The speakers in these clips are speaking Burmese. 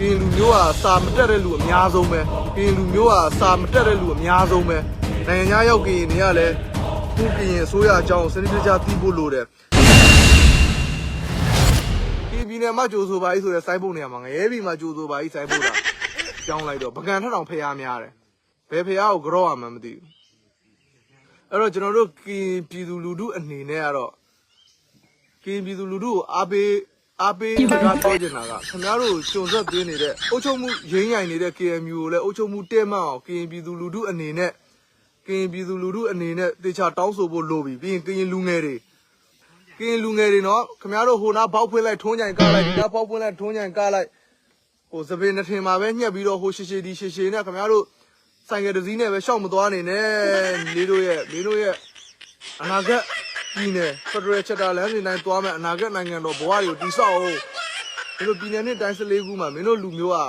ကရင်လူမျိုးဟာစာမတက်တဲ့လူအများဆုံးပဲကရင်လူမျိုးဟာစာမတက်တဲ့လူအများဆုံးပဲနိုင်ငံခြားရောက်ကရင်တွေကလည်းခုကရင်အစိုးရအကြောင်းစနစ်တကျသိဖို့လိုတယ်ဒီပြည်နယ်မှာကြိုးဆိုပါဤဆိုတဲ့စိုင်းဖို့နေရာမှာငရဲပြည်မှာကြိုးဆိုပါဤစိုင်းဖို့တာကြောင်းလိုက်တော့ပကံထထောင်ဖျားများတယ်ဘယ်ဖျားကိုကြော့ရမှန်းမသိဘူးအဲ့တော့ကျွန်တော်တို့ကရင်ပြည်သူလူထုအနေနဲ့ကတော့ကရင်ပြည်သူလူထုကိုအားပေး အားပေးစကားပြောချင်တာကခင်ဗျားတို့ကျွန်ဆက်သွင်းနေတဲ့အုပ်ချုပ်မှုရင်းရိုင်နေတဲ့ KMU ကိုလည်းအုပ်ချုပ်မှုတဲမှန်အောင်ကရင်ပြည်သူလူထုအနေနဲ့ကရင်ပြည်သူလူထုအနေနဲ့တေချာတောင်းဆိုဖို့လိုပြီပြီးရင်ကရင်လူငယ်တွေကရင်လူငယ်တွေနော်ခင်ဗျားတို့ဟိုနာဘောက်ဖွင့်လိုက်ထုံးကြိုင်ကားလိုက်ဒီနာဘောက်ဖွင့်လိုက်ထုံးကြိုင်ကားလိုက်ဟိုစပင်းနှထင်မှာပဲညှက်ပြီးတော့ဟိုရှေရှေဒီရှေရှေနဲ့ခင်ဗျားတို့ဆိုင်ကယ်တစ်စီးနဲ့ပဲရှောက်မသွားနေနဲ့နေတို့ရဲ့မင်းတို့ရဲ့အနာဂတ် ပြည်နယ်ဖက်ဒရယ်ချက်တာလမ်းစဉ်တိုင်းသွားမယ်အနာဂတ်နိုင်ငံတော်ဘဝတွေကိုတည်ဆောက်အောင်ဒီလိုပြည်နယ်နဲ့တိုင်း14ခုမှာမင်းတို့လူမျိုးဟာ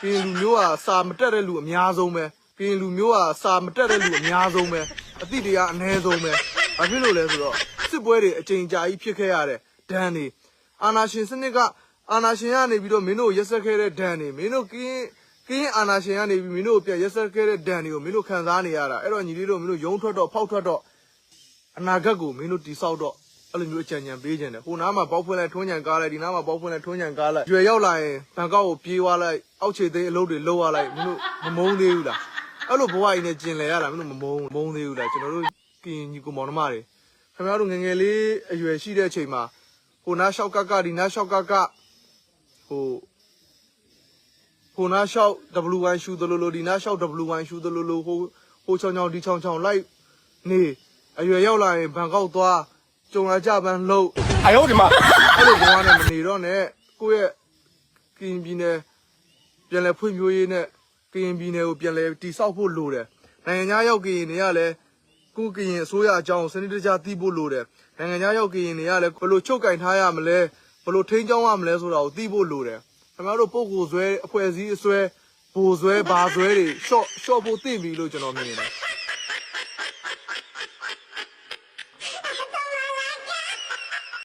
ကရင်လူမျိုးဟာစာမတက်တဲ့လူအများဆုံးပဲကရင်လူမျိုးဟာစာမတက်တဲ့လူအများဆုံးပဲအတိတရားအ ਨੇ ဆုံးပဲဘာဖြစ်လို့လဲဆိုတော့စစ်ပွဲတွေအကြိမ်ကြာကြီးဖြစ်ခဲ့ရတဲ့ဒဏ်တွေအာနာရှင်စနစ်ကအာနာရှင်ကနေပြီးတော့မင်းတို့ရက်ဆက်ခဲ့တဲ့ဒဏ်တွေမင်းတို့ကင်းကင်းအာနာရှင်ကနေပြီးမင်းတို့ပြန်ရက်ဆက်ခဲ့တဲ့ဒဏ်တွေကိုမင်းတို့ခံစားနေရတာအဲ့တော့ညီလေးတို့မင်းတို့ယုံထွက်တော့ဖောက်ထွက်တော့ အနာဂတ်ကိုမင်းတို့တိဆောက်တော့အဲ့လိုမျိုးအကြံဉာဏ်ပေးခြင်းတယ်ဟိုနားမှာပေါက်ဖွင့်လိုက်ထွန်းညံကားလိုက်ဒီနားမှာပေါက်ဖွင့်လိုက်ထွန်းညံကားလိုက်ရွယ်ရောက်လာရင်ဘန်ကောက်ကိုပြေးသွားလိုက်အောက်ခြေသိမ်းအလုပ်တွေလုပ်ရလိုက်မင်းတို့မမုန်းသေးဘူးလားအဲ့လိုဘဝကြီးနဲ့ကျင်လည်ရတာမင်းတို့မမုန်းမမုန်းသေးဘူးလားကျွန်တော်တို့ကရင်ညီကိုမောင်နှမတွေခင်ဗျားတို့ငယ်ငယ်လေးအရွယ်ရှိတဲ့အချိန်မှာဟိုနားလျှောက်ကကဒီနားလျှောက်ကကဟိုဟိုနားလျှောက် W1 ရှူသလိုလိုဒီနားလျှောက် W1 ရှူသလိုလိုဟိုဟိုချောင်းချောင်းဒီချောင်းချောင်းလိုက်နေ အရွယ်ရောက်လာရင်ဘန်ကောက်သွားကြုံလာကြပန်းလှုပ် 哎呦我的妈！ အဲ့လိုဘဝနဲ့မနေတော့နဲ့ကိုယ့်ရဲ့ကရင်ပြည်နယ်ပြန်လည်ဖွံ့ဖြိုးရေးနဲ့ကရင်ပြည်နယ်ကိုပြန်လည်တည်ဆောက်ဖို့လိုတယ်နိုင်ငံခြားရောက်ကရင်တွေကလည်းကိုယ့်ကရင်အစိုးရအကြောင်းစနစ်တကျသိဖို့လိုတယ်နိုင်ငံခြားရောက်ကရင်တွေကလည်းဘယ်လိုချုပ်ကင်ထားရမလဲဘယ်လိုထိန်းကျောင်းရမလဲဆိုတာကိုသိဖို့လိုတယ်ခင်ဗျားတို့ပုံကိုယ်ဆွဲအဖွဲ့အစည်းအဆွဲဘိုလ်ဆွဲဘာဆွဲတွေရှော့ရှော့ဖို့သိပြီလို့ကျွန်တော်မြင်တယ်